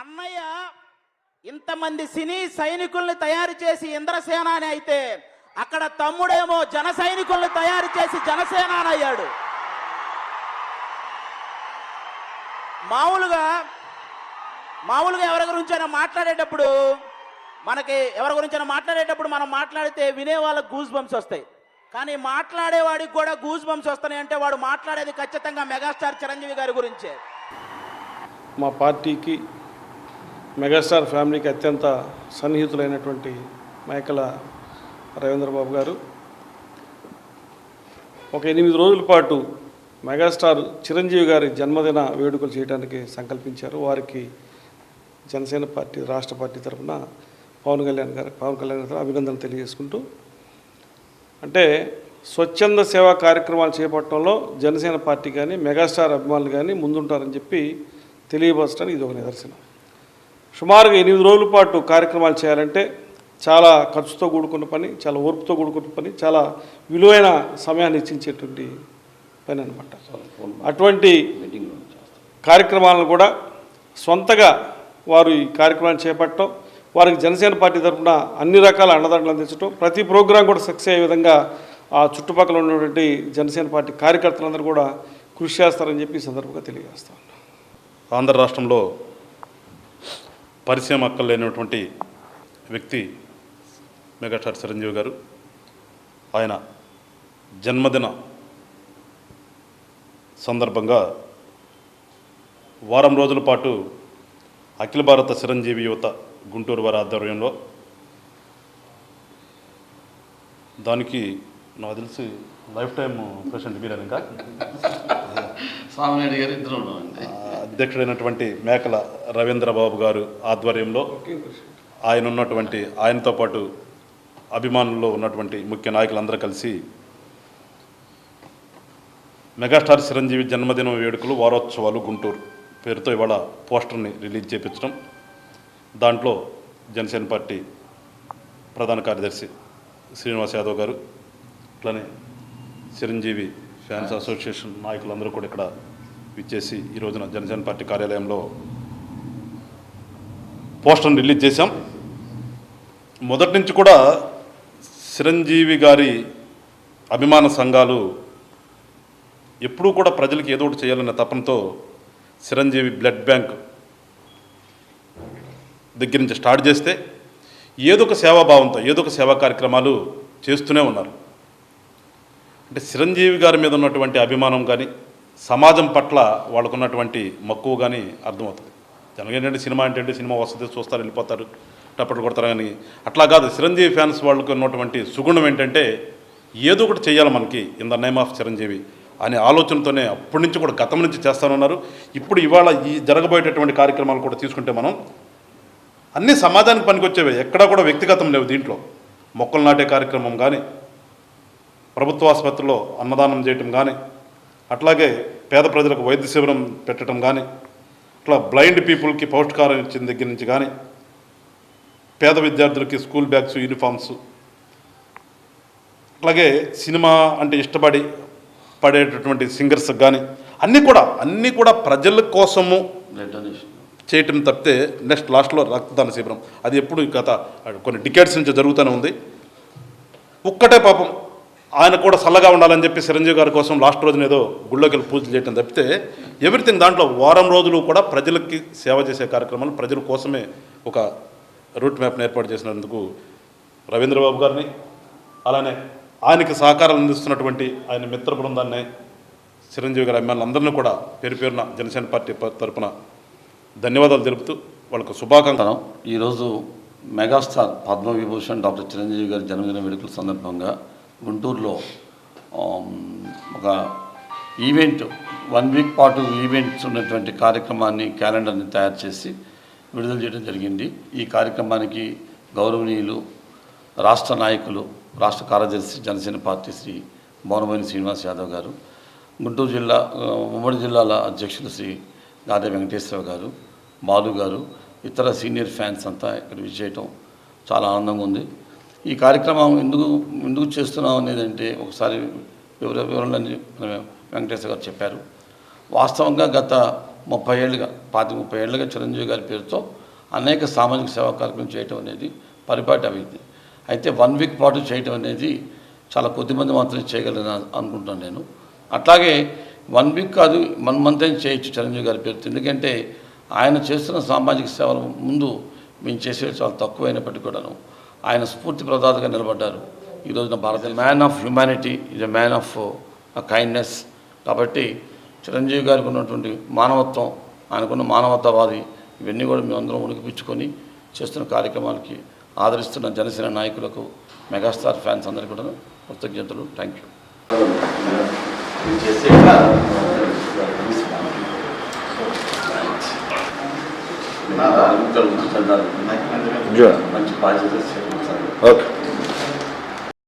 అన్నయ్య ఇంతమంది సినీ సైనికుల్ని తయారు చేసి ఇంద్రసేన అని అయితే అక్కడ తమ్ముడేమో జన సైనికుల్ని తయారు చేసి జనసేన అని అయ్యాడు. మామూలుగా మామూలుగా ఎవరి గురించైనా మాట్లాడేటప్పుడు మనకి ఎవరి గురించైనా మాట్లాడేటప్పుడు మనం మాట్లాడితే వినే వాళ్ళకి గూజ్ బంప్స్ వస్తాయి. కానీ మాట్లాడేవాడికి కూడా గూజ్ బంప్స్ వస్తాయి అంటే వాడు మాట్లాడేది ఖచ్చితంగా మెగాస్టార్ చిరంజీవి గారి గురించే. మా పార్టీకి మెగాస్టార్ ఫ్యామిలీకి అత్యంత సన్నిహితులైనటువంటి మేకల రవీంద్రబాబు గారు. ఒక ఎనిమిది రోజుల పాటు మెగాస్టార్ చిరంజీవి గారి జన్మదిన వేడుకలు చేయడానికి సంకల్పించారు. వారికి జనసేన పార్టీ రాష్ట్ర పార్టీ తరఫున పవన్ కళ్యాణ్ గారు పవన్ కళ్యాణ్ గారు అభినందనలు తెలియజేసుకుంటూ అంటే స్వచ్ఛంద సేవా కార్యక్రమాలు చేపట్టడంలో జనసేన పార్టీ కానీ మెగాస్టార్ అభిమానులు కానీ ముందుంటారని చెప్పి తెలియపరచడానికి ఇది ఒక నిదర్శనం. సుమారుగా ఎనిమిది రోజుల పాటు కార్యక్రమాలు చేయాలంటే చాలా ఖర్చుతో కూడుకున్న పని చాలా ఓర్పుతో కూడుకున్న పని చాలా విలువైన సమయాన్ని ఇచ్చించేటువంటి పని అనమాట అటువంటి కార్యక్రమాలను కూడా సొంతగా వారు ఈ కార్యక్రమాన్ని చేపట్టడం వారికి జనసేన పార్టీ తరఫున అన్ని రకాల అండదండలు అందించడం ప్రతి ప్రోగ్రాం కూడా సక్సెస్ అయ్యే విధంగా ఆ చుట్టుపక్కల ఉన్నటువంటి జనసేన పార్టీ కార్యకర్తలందరూ కూడా కృషి చేస్తారని చెప్పి ఈ సందర్భంగా తెలియజేస్తాను ఆంధ్ర రాష్ట్రంలో పరిచయం అక్కర్లేనటువంటి వ్యక్తి మెగాస్టార్ చిరంజీవి గారు. ఆయన జన్మదిన సందర్భంగా వారం రోజుల పాటు అఖిల భారత చిరంజీవి యువత గుంటూరు వారి ఆధ్వర్యంలో. దానికి నాకు తెలిసి లైఫ్ టైం ప్రెసిడెంట్ మీరేనా ఇంకా? స్వామినాయుడు గారు ఇద్దరు ఉన్నామండి అధ్యక్షుడైనటువంటి మేకల రవీంద్రబాబు గారు ఆధ్వర్యంలో ఆయన ఉన్నటువంటి ఆయనతో పాటు అభిమానుల్లో ఉన్నటువంటి ముఖ్య నాయకులందరూ కలిసి మెగాస్టార్ చిరంజీవి జన్మదినం వేడుకలు వారోత్సవాలు గుంటూరు పేరుతో ఇవాళ పోస్టర్ని రిలీజ్ చేపించడం. దాంట్లో జనసేన పార్టీ ప్రధాన కార్యదర్శి శ్రీనివాస్ యాదవ్ గారు అట్లనే చిరంజీవి ఫ్యాన్స్ అసోసియేషన్ నాయకులందరూ కూడా ఇక్కడ విచ్చేసి ఈ రోజున జనసేన పార్టీ కార్యాలయంలో పోస్టర్ని రిలీజ్ చేశాం. మొదటి నుంచి కూడా చిరంజీవి గారి అభిమాన సంఘాలు ఎప్పుడూ కూడా ప్రజలకు ఏదో ఒకటి చేయాలనే తపనతో చిరంజీవి బ్లడ్ బ్యాంక్ దగ్గర నుంచి స్టార్ట్ చేస్తే ఏదో ఒక సేవాభావంతో ఏదో ఒక సేవా కార్యక్రమాలు చేస్తూనే ఉన్నారు. అంటే చిరంజీవి గారి మీద ఉన్నటువంటి అభిమానం కానీ సమాజం పట్ల వాళ్ళకున్నటువంటి మక్కువ కానీ అర్థమవుతుంది. జనగా ఏంటంటే సినిమా అంటే సినిమా వస్తుంది చూస్తారు వెళ్ళిపోతారు టప్పటి కొడతారు కానీ అట్లా కాదు. చిరంజీవి ఫ్యాన్స్ వాళ్ళకు ఉన్నటువంటి సుగుణం ఏంటంటే ఏదో ఒకటి చేయాలి మనకి in the name of Chiranjeevi అనే ఆలోచనతోనే అప్పటి నుంచి కూడా గతం నుంచి చేస్తానన్నారు. ఇప్పుడు ఇవాళ ఈ జరగబోయేటటువంటి కార్యక్రమాలు కూడా తీసుకుంటే మనం అన్ని సమాజానికి పనికొచ్చేవే. ఎక్కడా కూడా వ్యక్తిగతం లేవు దీంట్లో. మొక్కలు నాటే కార్యక్రమం కానీ ప్రభుత్వ ఆసుపత్రిలో అన్నదానం చేయటం కానీ అట్లాగే పేద ప్రజలకు వైద్య శిబిరం పెట్టడం కానీ అట్లా బ్లైండ్ పీపుల్కి పౌష్టికారం ఇచ్చిన దగ్గర నుంచి కానీ పేద విద్యార్థులకి స్కూల్ బ్యాగ్స్ యూనిఫామ్స్ అట్లాగే సినిమా అంటే ఇష్టపడి పడేటటువంటి సింగర్స్ కానీ అన్నీ కూడా అన్నీ కూడా ప్రజల కోసము చేయటం తప్పితే నెక్స్ట్ లాస్ట్లో రక్తదాన శిబిరం. అది ఎప్పుడు గత కొన్ని డికేట్స్ నుంచి జరుగుతూనే ఉంది. ఒక్కటే పాపం ఆయన కూడా చల్లగా ఉండాలని చెప్పి చిరంజీవి గారి కోసం లాస్ట్ రోజున ఏదో గుళ్ళోకి వెళ్ళి పూజలు చేయటం తప్పితే ఎవ్రీథింగ్ దాంట్లో వారం రోజులు కూడా ప్రజలకి సేవ చేసే కార్యక్రమాలు ప్రజల కోసమే ఒక రూట్ మ్యాప్ని ఏర్పాటు చేసినందుకు రవీంద్రబాబు గారిని అలానే ఆయనకి సహకారం అందిస్తున్నటువంటి ఆయన మిత్ర బృందాన్ని చిరంజీవి గారి అభిమానులందరినీ కూడా పేరు పేరున జనసేన పార్టీ తరపున ధన్యవాదాలు తెలుపుతూ వాళ్ళకు శుభాకాంక్షలు. ఈరోజు మెగాస్టార్ పద్మవిభూషణ్ డాక్టర్ చిరంజీవి గారి జన్మదిన వేడుకల సందర్భంగా గుంటూరులో ఒక ఈవెంట్ వన్ వీక్ పాటు ఈవెంట్స్ ఉన్నటువంటి కార్యక్రమాన్ని క్యాలెండర్ని తయారు చేసి విడుదల చేయడం జరిగింది. ఈ కార్యక్రమానికి గౌరవనీయులు రాష్ట్ర నాయకులు రాష్ట్ర కార్యదర్శి జనసేన పార్టీ శ్రీ భవనమోని శ్రీనివాస్ యాదవ్ గారు గుంటూరు జిల్లా ఉమ్మడి జిల్లాల అధ్యక్షులు శ్రీ గాదే వెంకటేశ్వర గారు బాలు గారు ఇతర సీనియర్ ఫ్యాన్స్ అంతా ఇక్కడ విజయటం చాలా ఆనందంగా ఉంది. ఈ కార్యక్రమం ఎందుకు ఎందుకు చేస్తున్నాం అనేది అంటే ఒకసారి వివర వివరణలన్నీ వెంకటేశ్వర గారు చెప్పారు. వాస్తవంగా గత ముప్పై ఏళ్ళుగా పాతి ముప్పై ఏళ్ళుగా చిరంజీవి గారి పేరుతో అనేక సామాజిక సేవా కార్యక్రమం చేయటం అనేది పరిపాటి అభివృద్ధి. అయితే వన్ వీక్ పాటు చేయటం అనేది చాలా కొద్దిమంది మాత్రమే చేయగలను అనుకుంటున్నాను నేను. అట్లాగే వన్ వీక్ కాదు వన్ మంత్ అయినా చేయొచ్చు చిరంజీవి గారి పేరుతో. ఎందుకంటే ఆయన చేస్తున్న సామాజిక సేవల ముందు మేము చేసేవి చాలా తక్కువైనప్పటికీ కూడాను. ఆయన స్ఫూర్తి ప్రదాతగా నిలబడ్డారు. ఈ రోజున భారత man of humanity is a man of kindness కాబట్టి చిరంజీవి గారికి ఉన్నటువంటి మానవత్వం ఆయనకున్న మానవతావాది ఇవన్నీ కూడా మేమందరం ఉనికిపించుకొని చేస్తున్న కార్యక్రమాలకి ఆదరిస్తున్న జనసేన నాయకులకు మెగాస్టార్ ఫ్యాన్స్ అందరికీ కూడా కృతజ్ఞతలు. థ్యాంక్ యూ మంచి బాధ్యత ఓకే.